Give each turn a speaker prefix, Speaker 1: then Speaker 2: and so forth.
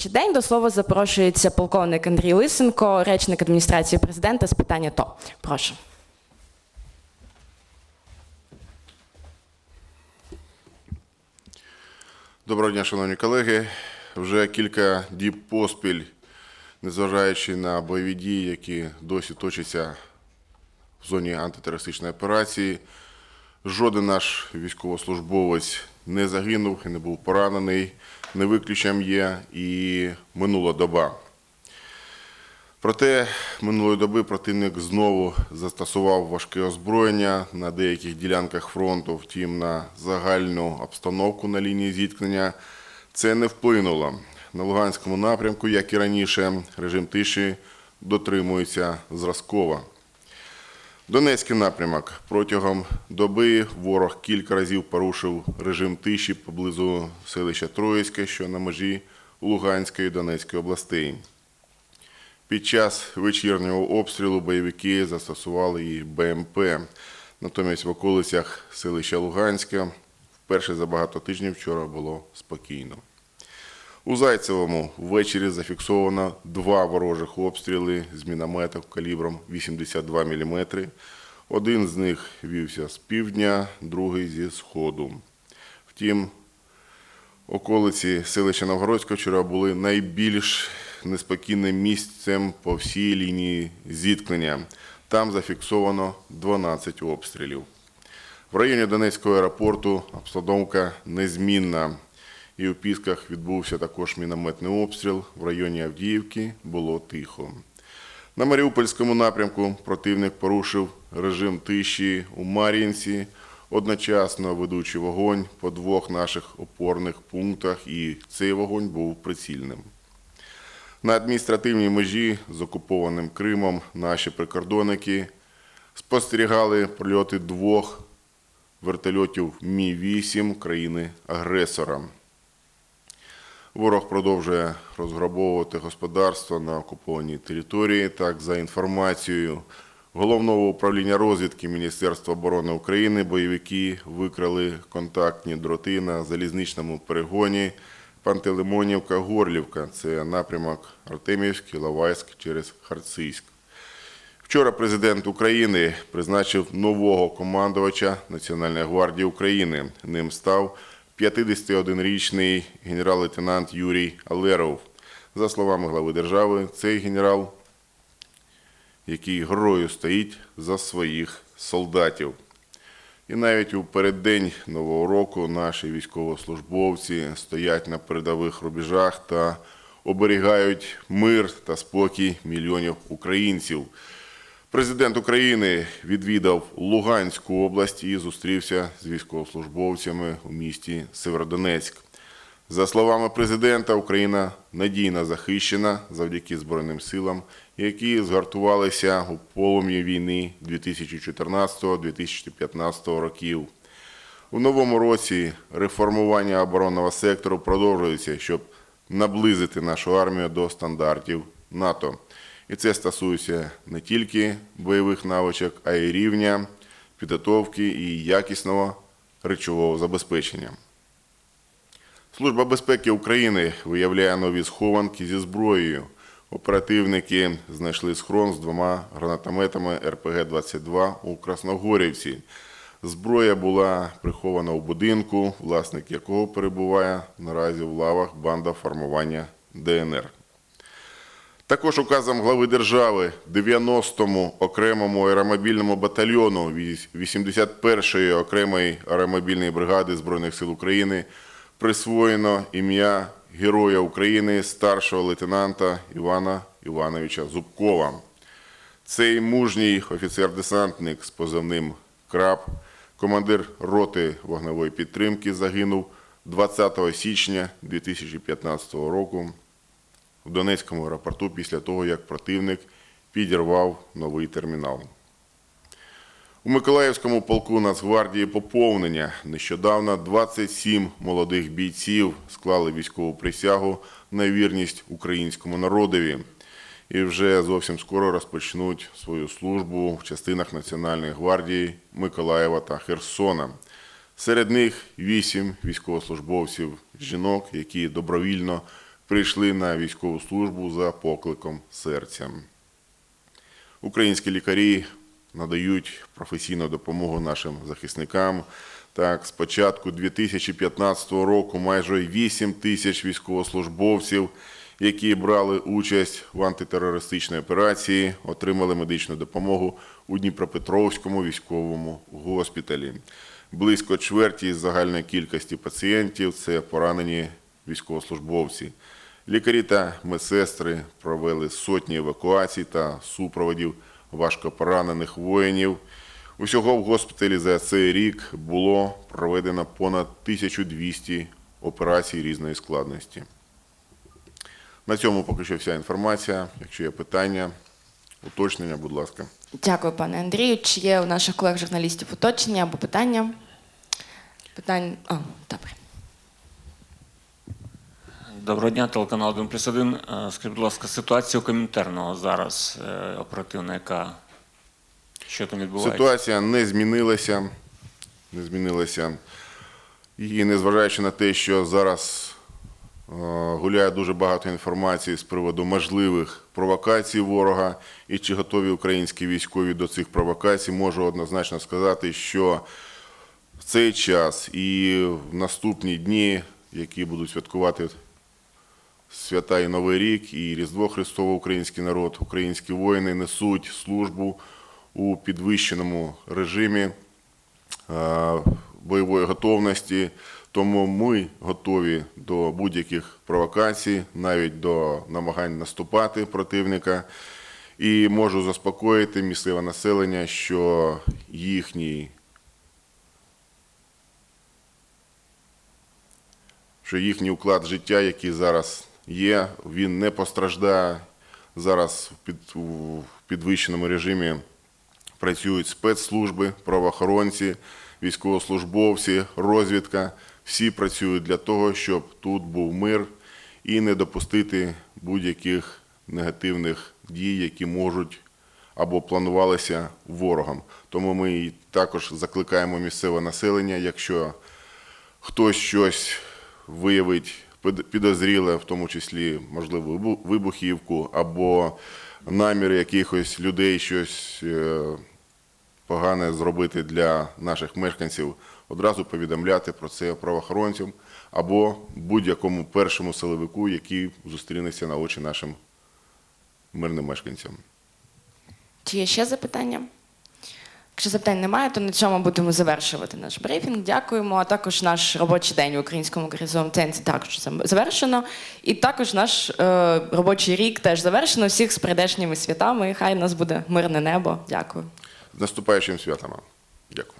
Speaker 1: робочий день. До слова запрошується полковник Андрій Лисенко, речник адміністрації президента з питання ТО. Прошу.
Speaker 2: Доброго дня, шановні колеги. Вже кілька діб поспіль, незважаючи на бойові дії, які досі точаться в зоні антитерористичної операції, жоден наш військовослужбовець не загинув і не був поранений. Не виключенням є і минула доба. Проте минулої доби противник знову застосував важке озброєння на деяких ділянках фронту, втім на загальну обстановку на лінії зіткнення це не вплинуло. На Луганському напрямку, як і раніше, режим тиші дотримується зразково. Донецький напрямок протягом доби ворог кілька разів порушив режим тиші поблизу селища Троїцьке, що на межі Луганської і Донецької областей. Під час вечірнього обстрілу бойовики застосували і БМП. Натомість в околицях селища Луганська вперше за багато тижнів вчора було спокійно. У Зайцевому ввечері зафіксовано два ворожих обстріли з мінометів калібром 82 мм. Один з них вівся з півдня, другий зі сходу. Втім, околиці селища Новгородського вчора були найбільш неспокійним місцем по всій лінії зіткнення. Там зафіксовано 12 обстрілів. В районі Донецького аеропорту обстановка незмінна. І у Пісках відбувся також мінометний обстріл. В районі Авдіївки було тихо. На Маріупольському напрямку противник порушив режим тиші у Мар'їнці, одночасно ведучи вогонь по двох наших опорних пунктах, і цей вогонь був прицільним. На адміністративній межі з окупованим Кримом наші прикордонники спостерігали прильоти двох вертольотів Мі-8 країни-агресора. Ворог продовжує розграбовувати господарство на окупованій території. Так, за інформацією Головного управління розвідки Міністерства оборони України, бойовики викрали контактні дроти на залізничному перегоні Пантелеймонівка-Горлівка. Це напрямок Артемівськ, Іловайськ через Харцизьк. Вчора президент України призначив нового командувача Національної гвардії України. Ним став 51-річний генерал-лейтенант Юрій Алеров. За словами глави держави, цей генерал, який грою стоїть за своїх солдатів. І навіть у переддень Нового року наші військовослужбовці стоять на передових рубежах та оберігають мир та спокій мільйонів українців. Президент України відвідав Луганську область і зустрівся з військовослужбовцями у місті Северодонецьк. За словами президента, Україна надійно захищена завдяки Збройним силам, які згартувалися у полум'ї війни 2014-2015 років. У новому році реформування оборонного сектору продовжується, щоб наблизити нашу армію до стандартів НАТО. І це стосується не тільки бойових навичок, а й рівня підготовки і якісного речового забезпечення. Служба безпеки України виявляє нові схованки зі зброєю. Оперативники знайшли схрон з двома гранатометами РПГ-22 у Красногорівці. Зброя була прихована у будинку, власник якого перебуває наразі в лавах банда формування ДНР. Також указом глави держави 90-му окремому аеромобільному батальйону 81-ї окремої аеромобільної бригади Збройних сил України присвоєно ім'я Героя України старшого лейтенанта Івана Івановича Зубкова. Цей мужній офіцер-десантник з позивним Краб, командир роти вогневої підтримки, загинув 20 січня 2015 року в Донецькому аеропорту після того, як противник підірвав новий термінал. У Миколаївському полку Нацгвардії поповнення нещодавно 27 молодих бійців склали військову присягу на вірність українському народові і вже зовсім скоро розпочнуть свою службу в частинах Національної гвардії Миколаєва та Херсона. Серед них вісім військовослужбовців жінок, які добровільно прийшли на військову службу за покликом серця. Українські лікарі надають професійну допомогу нашим захисникам. Так, з початку 2015 року майже 8 тисяч військовослужбовців, які брали участь в антитерористичній операції, отримали медичну допомогу у Дніпропетровському військовому госпіталі. Близько чверті з загальної кількості пацієнтів це поранені військовослужбовці. Лікарі та медсестри провели сотні евакуацій та супроводів важкопоранених воїнів. Усього в госпіталі за цей рік було проведено понад 1200 операцій різної складності. На цьому поки що вся інформація. Якщо є питання, уточнення, будь ласка.
Speaker 1: Дякую, пане Андрію. Чи є у наших колег-журналістів уточнення або питання? Питань. А, добре.
Speaker 3: Доброго дня, телеканал 1 плюс 1. Скажіть, будь ласка, ситуація у Комінтерного зараз е, оперативна, яка що там відбувається?
Speaker 2: Ситуація не змінилася. Не змінилася. І незважаючи на те, що зараз е, гуляє дуже багато інформації з приводу можливих провокацій ворога і чи готові українські військові до цих провокацій, можу однозначно сказати, що в цей час і в наступні дні, які будуть святкувати свята і Новий рік, і Різдво Христово, український народ, українські воїни несуть службу у підвищеному режимі е, бойової готовності. Тому ми готові до будь-яких провокацій, навіть до намагань наступати противника. І можу заспокоїти місцеве населення, що їхній що їхній уклад життя, який зараз є, він не постраждає. Зараз в підвищеному режимі працюють спецслужби, правоохоронці, військовослужбовці, розвідка. Всі працюють для того, щоб тут був мир і не допустити будь-яких негативних дій, які можуть або планувалися ворогом. Тому ми також закликаємо місцеве населення, якщо хтось щось виявить підозріле, в тому числі, можливо, вибухівку або наміри якихось людей щось е, погане зробити для наших мешканців, одразу повідомляти про це правоохоронцям або будь-якому першому силовику, який зустрінеться на очі нашим мирним мешканцям.
Speaker 1: Чи є ще запитання? Якщо запитань немає, то на цьому будемо завершувати наш брифінг. Дякуємо. А також наш робочий день в українському кризовому центрі також завершено. І також наш е, робочий рік теж завершено. Всіх з прийдешніми святами. Хай у нас буде мирне небо. Дякую.
Speaker 2: З наступаючим святами. Дякую.